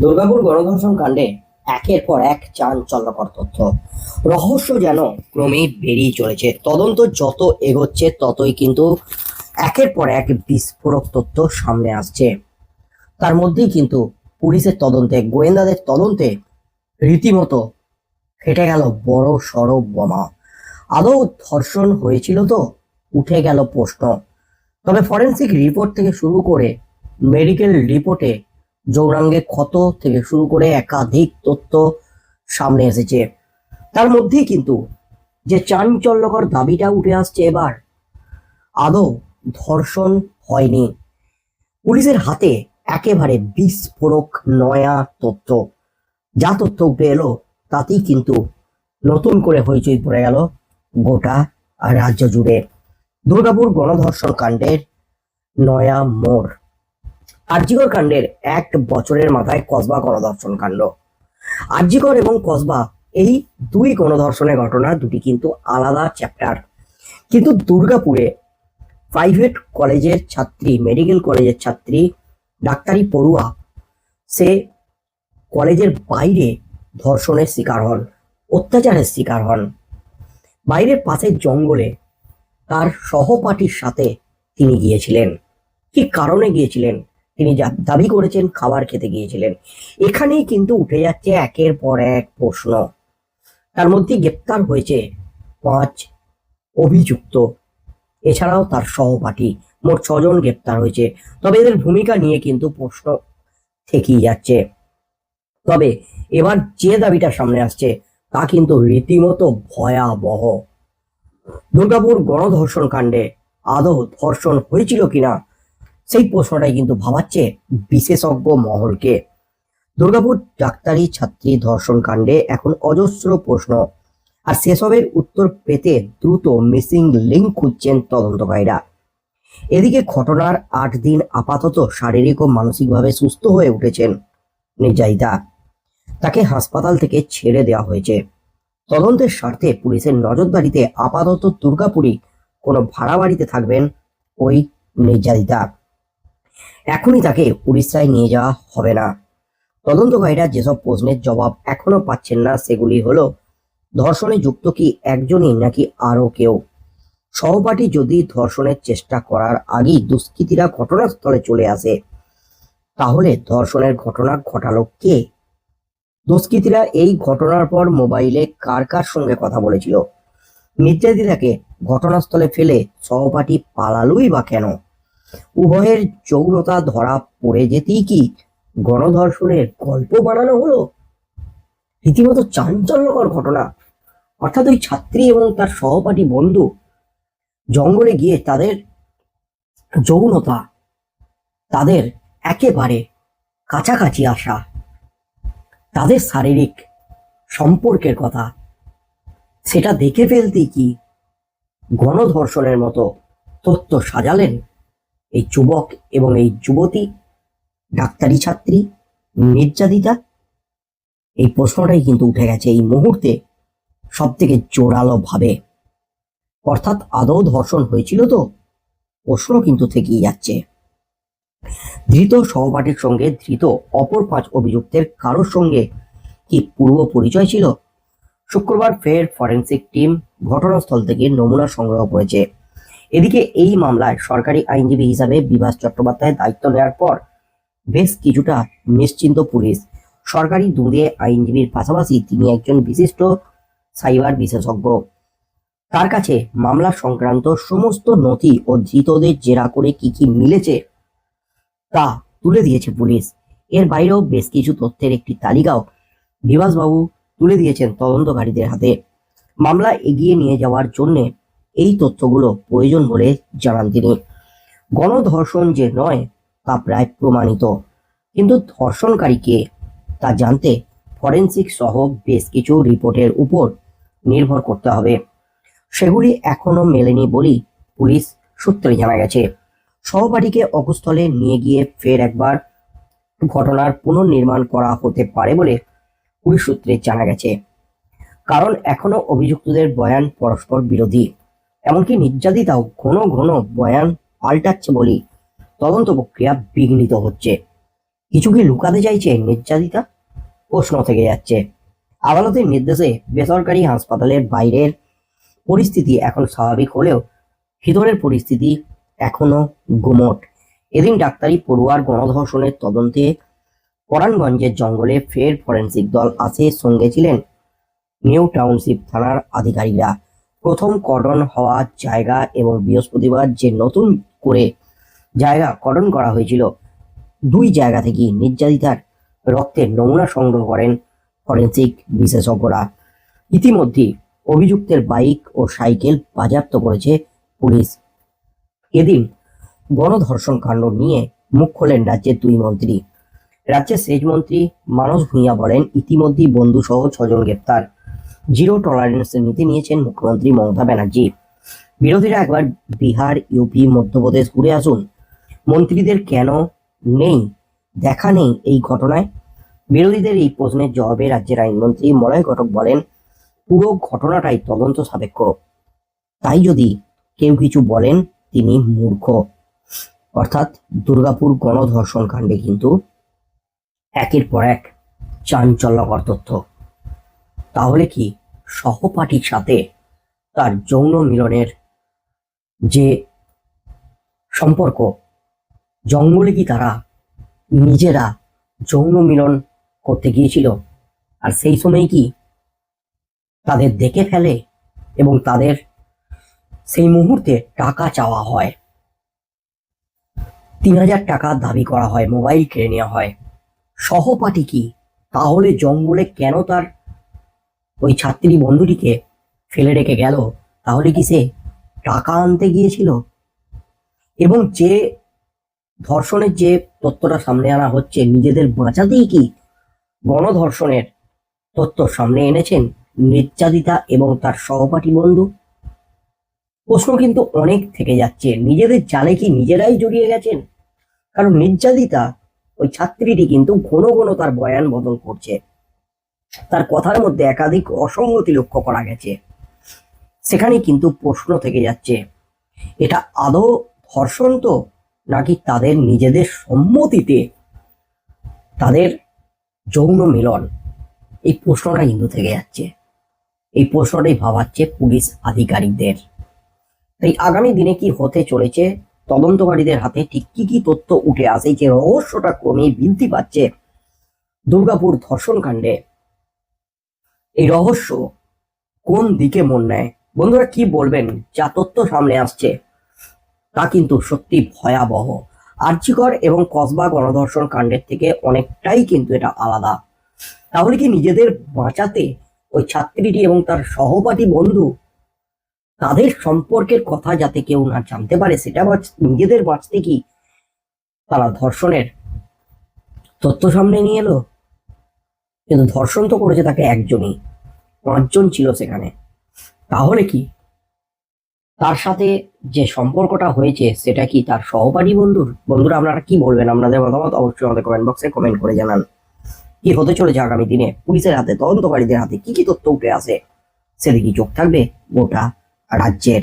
দুর্গাপুর গণধর্ষণ কাণ্ডে একের পর এক চাঞ্চল্যকর তথ্য। রহস্য যেন ক্রমেই বেরিয়ে চলেছে। তদন্ত যত এগোচ্ছে, ততই কিন্তু একের পর এক বিস্ফোরক তথ্য সামনে আসছে। তার মধ্যেই কিন্তু পুলিশের তদন্তে, গোয়েন্দাদের তদন্তে রীতিমতো ফেটে গেল বড় সড় বোমা। আদৌ ধর্ষণ হয়েছিল তো? উঠে গেল প্রশ্ন। তবে ফরেন্সিক রিপোর্ট থেকে শুরু করে মেডিকেল রিপোর্টে যৌনাঙ্গে ক্ষত থেকে শুরু করে একাধিক তথ্য সামনে এসেছে। তার মধ্যেই কিন্তু যে চাঞ্চল্যকর দাবিটা উঠে আসছে এবার, আদৌ ধর্ষণ হয়নি। পুলিশের হাতে একেবারে বিস্ফোরক নয়া তথ্য। যা তথ্য উঠে এলো, তাতেই কিন্তু নতুন করে হইচই পড়ে গেল গোটা রাজ্য জুড়ে। দুর্গাপুর গণধর্ষণ কাণ্ডের নয়া মোড়। আরজিকর কাণ্ডের এক বছরের মাথায় কসবা গণধর্ষণ কাণ্ড। আরজিকর এবং কসবা এই দুই গণধর্ষণের ঘটনা দুটি কিন্তু আলাদা চ্যাপ্টার কিন্তু দুর্গাপুরে প্রাইভেট কলেজের ছাত্রী মেডিকেল কলেজের ছাত্রী ডাক্তারি পড়ুয়া, সে কলেজের বাইরে ধর্ষণের শিকার হন, অত্যাচারের শিকার হন। বাইরের পাশের জঙ্গলে তার সহপাঠীর সাথে তিনি গিয়েছিলেন। কি কারণে গিয়েছিলেন? তিনি যা- দাবি করেছেন খাবার খেতে গিয়েছিলেন। এখানেই কিন্তু উঠে যাচ্ছে একের পর এক প্রশ্ন। তার মধ্যে গ্রেপ্তার হয়েছে পাঁচ অভিযুক্ত। এছাড়াও তার সহপাঠী, মোট ছজন গ্রেপ্তার হয়েছে। তবে এদের ভূমিকা নিয়ে কিন্তু প্রশ্ন থেকেই যাচ্ছে। তবে এবার যে দাবিটা সামনে আসছে, তা কিন্তু রীতিমতো ভয়াবহ। দুর্গাপুর গণধর্ষণ কাণ্ডে আদৌ ধর্ষণ হয়েছিল কিনা সেই প্রশ্নটাই কিন্তু ভাবাচ্ছে বিশেষজ্ঞ মহলকে। দুর্গাপুর ডাক্তারি ছাত্রী ধর্ষণ কাণ্ডে এখন অজস্র প্রশ্ন। আর সেসবের উত্তর পেতে দ্রুত মিসিং লিঙ্ক খুঁজছেন তদন্তকারীরা। এদিকে ঘটনার আট দিন আপাতত শারীরিক ও মানসিকভাবে সুস্থ হয়ে উঠেছেন নির্যাতিতা। তাকে হাসপাতাল থেকে ছেড়ে দেওয়া হয়েছে। তদন্তের স্বার্থে পুলিশের নজরদারিতে আপাতত দুর্গাপুরি কোনো ভাড়া বাড়িতে থাকবেন ওই নির্যাতিতা। এখনই তাকে উড়িষ্যায় নিয়ে যাওয়া হবে না। তদন্তকারীরা যেসব প্রশ্নের জবাব এখনও পাচ্ছেন না, সেগুলি হল, ধর্ষণে যুক্ত কি একজনই নাকি আরও কেউ? সহপাঠী যদি ধর্ষণের চেষ্টা করার আগেই দুষ্কৃতীরা ঘটনাস্থলে চলে আসে, তাহলে ধর্ষণের ঘটনা ঘটালো কে? দুষ্কৃতীরা এই ঘটনার পর মোবাইলে কার কার সঙ্গে কথা বলেছিল? নির্যাতিতাকে ঘটনাস্থলে ফেলে সহপাঠী পালালোই বা কেন? উভয়ের যৌনতা ধরা পড়ে যেতেই কি গণধর্ষণের গল্প বানানো হলো? রীতিমতো চাঞ্চল্যকর ঘটনা। অর্থাৎ ওই ছাত্রী এবং তার সহপাঠী বন্ধু জঙ্গলে গিয়ে তাদের যৌনতা, তাদের একেবারে কাছাকাছি আসা, তাদের শারীরিক সম্পর্কের কথা, সেটা দেখে ফেলতেই কি গণধর্ষণের মতো তথ্য সাজালেন এই যুবক এবং এই যুবতী, ডাক্তারি ছাত্রী নির্যাতিতা এই প্রশ্নটাই কিন্তু উঠে গেছে এই মুহূর্তে সব থেকে জোরালো ভাবে অর্থাৎ আদৌ ধর্ষণ হয়েছিল তো? প্রশ্ন কিন্তু থেকেই যাচ্ছে। ধৃত সহপাঠীর সঙ্গে ধৃত অপর পাঁচ অভিযুক্তের কারোর সঙ্গে কি পূর্ব পরিচয় ছিল? শুক্রবার ফের ফরেন্সিক টিম ঘটনাস্থল থেকে নমুনা সংগ্রহ করেছে। এদিকে এই মামলায় সরকারি আইনজীবী হিসাবে বিভাস চট্টোপাধ্যায় দায়িত্ব নেওয়ার পর বেশ কিছুটা নিশ্চিন্ত পুলিশ। সরকারি দুঁদে আইনজীবীর পাশাপাশি তিনি একজন বিশিষ্ট সাইবার বিশেষজ্ঞ। তার কাছে মামলা সংক্রান্ত সমস্ত নথি ও ধৃতদের জেরা করে কি কি মিলেছে তা তুলে দিয়েছে পুলিশ। এর বাইরেও বেশ কিছু তথ্যের একটি তালিকাও বিভাসবাবু তুলে দিয়েছেন তদন্তকারীদের হাতে। মামলা এগিয়ে নিয়ে যাওয়ার জন্য এই তথ্যগুলো প্রয়োজন বলে জানান তিনি। গণধর্ষণ যে নয়, তা প্রায় প্রমাণিত। কিন্তু ধর্ষণকারীকে তা জানতে ফরেন্সিক সহ বেশ কিছু রিপোর্টের উপর নির্ভর করতে হবে। সেগুলি এখনও মেলেনি বলেই পুলিশ সূত্রে জানা গেছে। সহপাঠীকে অকুস্থলে নিয়ে গিয়ে ফের একবার ঘটনার পুনর্নির্মাণ করা হতে পারে বলে পুলিশ সূত্রে জানা গেছে। কারণ এখনও অভিযুক্তদের বয়ান পরস্পর বিরোধী। এমনকি নির্যাতিতাও ঘন ঘন বয়ান পাল্টাচ্ছে বলেই তদন্ত প্রক্রিয়া বিঘ্নিত হচ্ছে। কিছু কি লুকাতে চাইছে নির্যাতিতা? প্রশ্ন থেকে যাচ্ছে। আদালতের নির্দেশে বেসরকারি হাসপাতালের বাইরের পরিস্থিতি এখন স্বাভাবিক হলেও ভিতরের পরিস্থিতি এখনও গুমট। এদিন ডাক্তারি পড়ুয়ার গণধর্ষণের তদন্তে পরাণগঞ্জের জঙ্গলে ফের ফরেন্সিক দল আসে সঙ্গে ছিলেন নিউ টাউনশিপ থানার আধিকারিকরা। প্রথম কর্ডন হওয়া জায়গা এবং বৃহস্পতিবার যে নতুন করে জায়গা কর্ডন করা হয়েছিল, দুই জায়গা থেকেই নির্যাতিতার রক্তের নমুনা সংগ্রহ করেন ফরেন্সিক বিশেষজ্ঞরা। ইতিমধ্যে অভিযুক্তের বাইক ও সাইকেল বাজেয়াপ্ত করেছে পুলিশ। এদিন গণধর্ষণ কাণ্ড নিয়ে মুখ খোলেন রাজ্যের দুই মন্ত্রী। রাজ্যের সেচ মন্ত্রী মানস ভূঁইয়া বলেন, ইতিমধ্যেই বন্ধু সহ ছজন গ্রেপ্তার। জিরো টলারেন্সের নীতি নিয়েছেন মুখ্যমন্ত্রী মমতা ব্যানার্জি। বিরোধীরা একবার বিহার, ইউপি, মধ্যপ্রদেশ ঘুরে আসুন। মন্ত্রীদের কেন নেই? দেখা নেই এই ঘটনায়। বিরোধীদের এই প্রশ্নের জবাবে রাজ্যের আইনমন্ত্রী মলয় ঘটক বলেন, পুরো ঘটনাটাই তদন্ত সাপেক্ষ। তাই যদি কেউ কিছু বলেন, তিনি মূর্খ। অর্থাৎ দুর্গাপুর গণধর্ষণ কাণ্ডে কিন্তু একের পর এক চাঞ্চল্যকর তথ্য। তাহলে কি সহপাঠীর সাথে তার যৌন মিলনের যে সম্পর্ক, জঙ্গলে কি তারা নিজেরা যৌন মিলন করতে গিয়েছিল? আর সেই সময় কি তাদের দেখে ফেলে এবং তাদের সেই মুহূর্তে টাকা চাওয়া হয়? তিন হাজার টাকা দাবি করা হয়, মোবাইল কেড়ে নেওয়া হয়। সহপাঠী কি তাহলে জঙ্গলে কেন তার ওই ছাত্রী বন্ধুটিকে ফেলে রেখে গেল, তাহলে কি সে টাকা আনতে গিয়েছিল? এবং যে ধর্ষণের যে তথ্যটা সামনে আনা হচ্ছে, নিজেদের বাঁচাতেই কি গণধর্ষণের তথ্য সামনে এনেছেন নির্যাতিতা এবং তার সহপাঠী বন্ধু? প্রশ্ন কিন্তু অনেক থেকে যাচ্ছে। নিজেদের জালে কি নিজেরাই জড়িয়ে গেছেন? কারণ নির্যাতিতা ওই ছাত্রীটি কিন্তু ঘন ঘন তার বয়ান বদল করছে। তার কথার মধ্যে একাধিক অসঙ্গতি লক্ষ্য করা গেছে। সেখানে কিন্তু প্রশ্ন থেকে যাচ্ছে, এটা আদৌ ধর্ষণ তো, নাকি তাদের নিজেদের সম্মতিতে তাদের যৌন মিলন? এই প্রশ্নটা কিন্তু থেকে যাচ্ছে। এই প্রশ্নটাই ভাবাচ্ছে পুলিশ আধিকারিকদের। তাই আগামী দিনে কি হতে চলেছে, তদন্তকারীদের হাতে ঠিক কি কি তথ্য উঠে আসে, যে রহস্যটা ক্রমেই বৃদ্ধি পাচ্ছে দুর্গাপুর ধর্ষণ কাণ্ডে। এই রহস্য কোন দিকে মন নেয়? বন্ধুরা কি বলবেন? যা তথ্য সামনে আসছে, তা কিন্তু সত্যি ভয়াবহ। আর্যিকর এবং কসবা গণধর্ষণ কাণ্ডের থেকে অনেকটাই কিন্তু এটা আলাদা। তাহলে কি নিজেদের বাঁচাতে ওই ছাত্রীটি এবং তার সহপাঠী বন্ধু তাদের সম্পর্কের কথা যাতে কেউ না জানতে পারে, সেটা নিজেদের বাঁচতে কি তারা ধর্ষণের তথ্য সামনে নিয়ে এলো? কিন্তু ধর্ষণ তো করেছে তাকে একজনই। পাঁচজন ছিল সেখানে। তাহলে কি? তার সাথে যে সম্পর্কটা হয়েছে, সেটা কি তার সহপাঠী বন্ধুর? বন্ধুরা, আপনারা কি বলবেন? আপনাদের মতামত অবশ্যই আমাদের কমেন্ট বক্সে কমেন্ট করে জানান। কি হতে চলেছে আগামী দিনে? পুলিশের হাতে, তদন্তকারীদের হাতে কি কি তথ্য উঠে আসে? সেদিকে চোখ থাকবে? গোটা রাজ্যের